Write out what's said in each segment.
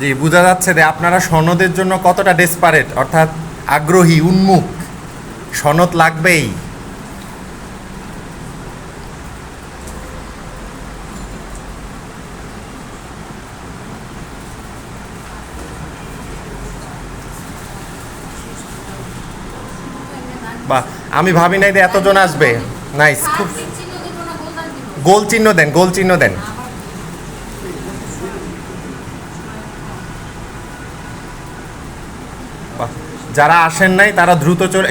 জি বোঝা যাচ্ছে যে আপনারা সনদের জন্য কতটা ডেসপারেট অর্থাৎ আগ্রহী উন্মুখ। সনদ লাগবেই। বাহ আমি ভাবি নাই যে এতজন আসবে। নাইস খুব গোল চিহ্ন দেন গোল চিহ্ন দেন। যারা আসেন নাই তারা দ্রুত চলে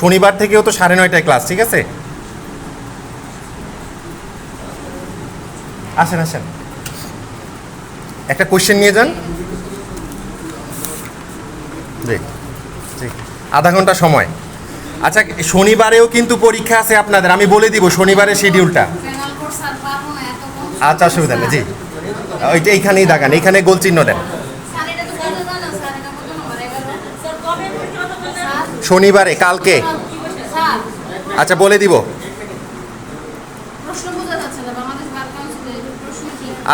শনিবার থেকেও তো সাড়ে নয়টায় ক্লাস ঠিক আছে? আসেন আসেন। একটা কোশ্চেন নিয়ে যান। জি জি। আধা ঘণ্টা সময়। আচ্ছা শনিবারেও কিন্তু পরীক্ষা আছে আপনাদের। আমি বলে দিব শনিবারের শিডিউলটা আচ্ছা অসুবিধা নেই জি। ওইটা এইখানেই দাগান এইখানে গোল চিহ্ন দেন। শনিবারে কালকে? আচ্ছা বলে দিব।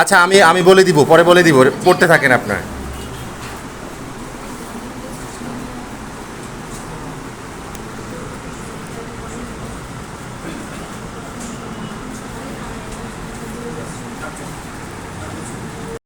আচ্ছা আমি আমি বলে দিব পরে বলে দিব পড়তে থাকেন আপনার।